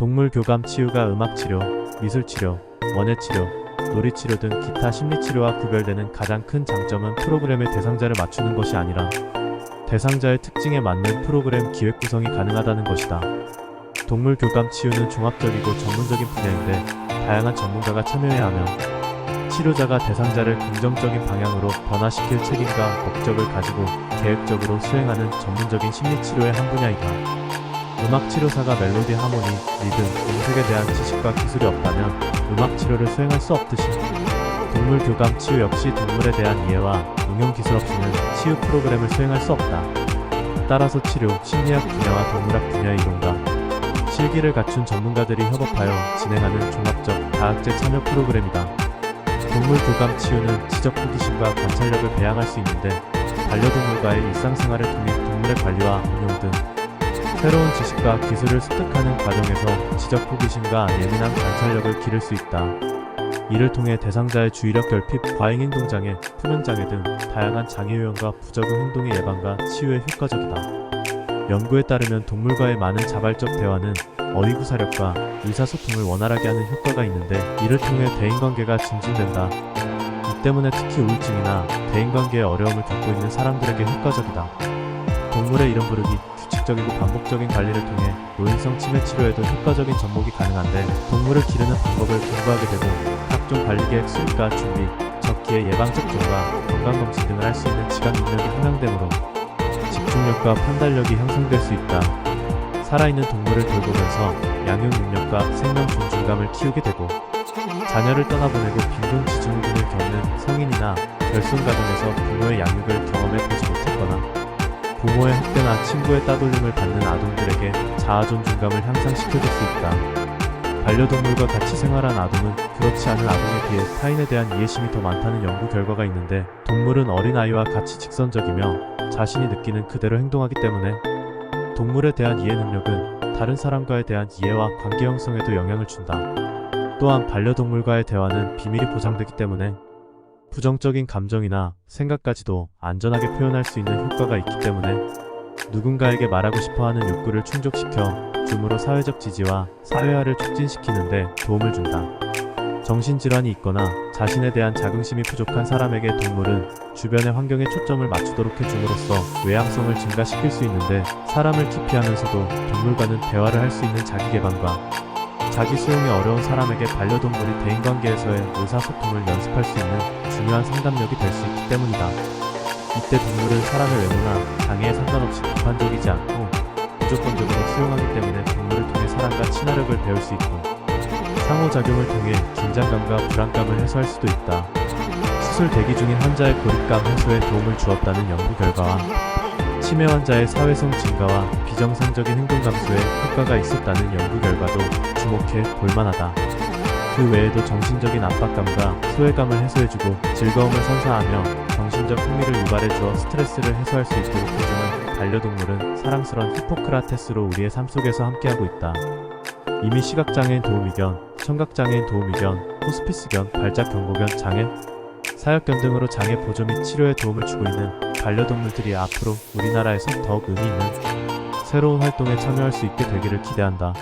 동물 교감 치유가 음악 치료, 미술 치료, 원예 치료, 놀이 치료 등 기타 심리 치료와 구별되는 가장 큰 장점은 프로그램의 대상자를 맞추는 것이 아니라 대상자의 특징에 맞는 프로그램 기획 구성이 가능하다는 것이다. 동물 교감 치유는 종합적이고 전문적인 분야인데 다양한 전문가가 참여해야 하며 치료자가 대상자를 긍정적인 방향으로 변화시킬 책임과 목적을 가지고 계획적으로 수행하는 전문적인 심리 치료의 한 분야이다. 음악 치료사가 멜로디, 하모니, 리듬, 음색에 대한 지식과 기술이 없다면 음악 치료를 수행할 수 없듯이 동물 교감 치유 역시 동물에 대한 이해와 응용 기술 없이는 치유 프로그램을 수행할 수 없다. 따라서 치료, 심리학 분야와 동물학 분야의 이론과 실기를 갖춘 전문가들이 협업하여 진행하는 종합적 다학제 참여 프로그램이다. 동물 교감 치유는 지적 호기심과 관찰력을 배양할 수 있는데 반려동물과의 일상생활을 통해 동물의 관리와 운용 등 새로운 지식과 기술을 습득하는 과정에서 지적 호기심과 예민한 관찰력을 기를 수 있다. 이를 통해 대상자의 주의력 결핍, 과잉 행동 장애, 표면 장애 등 다양한 장애 유형과 부적응 행동의 예방과 치유에 효과적이다. 연구에 따르면 동물과의 많은 자발적 대화는 어휘구사력과 의사소통을 원활하게 하는 효과가 있는데 이를 통해 대인관계가 증진된다. 이 때문에 특히 우울증이나 대인관계의 어려움을 겪고 있는 사람들에게 효과적이다. 동물의 이름 부르기, 규칙적이고 반복적인 관리를 통해 노인성 치매 치료에도 효과적인 접목이 가능한데 동물을 기르는 방법을 공부하게 되고 각종 관리 계획 수립과 준비, 적기의 예방접종과 건강검진 등을 할 수 있는 지각 능력이 향상되므로 집중력과 판단력이 형성될 수 있다. 살아있는 동물을 돌보면서 양육 능력과 생명 존중감을 키우게 되고 자녀를 떠나보내고 빈곤 지중후군을 겪는 성인이나 결손 가정에서 부모의 양육을 경험해 보지 부모의 학대나 친구의 따돌림을 받는 아동들에게 자아 존중감을 향상시켜줄 수 있다. 반려동물과 같이 생활한 아동은 그렇지 않은 아동에 비해 타인에 대한 이해심이 더 많다는 연구 결과가 있는데 동물은 어린아이와 같이 직선적이며 자신이 느끼는 그대로 행동하기 때문에 동물에 대한 이해 능력은 다른 사람과에 대한 이해와 관계 형성에도 영향을 준다. 또한 반려동물과의 대화는 비밀이 보장되기 때문에 부정적인 감정이나 생각까지도 안전하게 표현할 수 있는 효과가 있기 때문에 누군가에게 말하고 싶어 하는 욕구를 충족시켜 줌으로 사회적 지지와 사회화를 촉진시키는데 도움을 준다. 정신질환이 있거나 자신에 대한 자긍심이 부족한 사람에게 동물은 주변의 환경에 초점을 맞추도록 해줌으로써 외향성을 증가시킬 수 있는데 사람을 기피하면서도 동물과는 대화를 할 수 있는 자기 개방과 자기 수용이 어려운 사람에게 반려동물이 대인관계에서의 의사소통을 연습할 수 있는 중요한 상담력이 될 수 있기 때문이다. 이때 동물은 사람의 외모나 장애에 상관없이 비판적이지 않고 무조건적으로 수용하기 때문에 동물을 통해 사람과 친화력을 배울 수 있고 상호작용을 통해 긴장감과 불안감을 해소할 수도 있다. 수술 대기 중인 환자의 고립감 해소에 도움을 주었다는 연구 결과와 치매 환자의 사회성 증가와 비정상적인 행동 감소에 효과가 있었다는 연구 결과도 주목해 볼만하다. 그 외에도 정신적인 압박감과 소외감을 해소해주고 즐거움을 선사하며 정신적 흥미를 유발해 주어 스트레스를 해소할 수 있도록 해주는 반려동물은 사랑스런 히포크라테스로 우리의 삶 속에서 함께하고 있다. 이미 시각장애인 도우미견, 청각장애인 도우미견, 호스피스견, 발작경고견, 장애, 사역견 등으로 장애 보조 및 치료에 도움을 주고 있는 반려동물들이 앞으로 우리나라에서 더욱 의미 있는 새로운 활동에 참여할 수 있게 되기를 기대한다.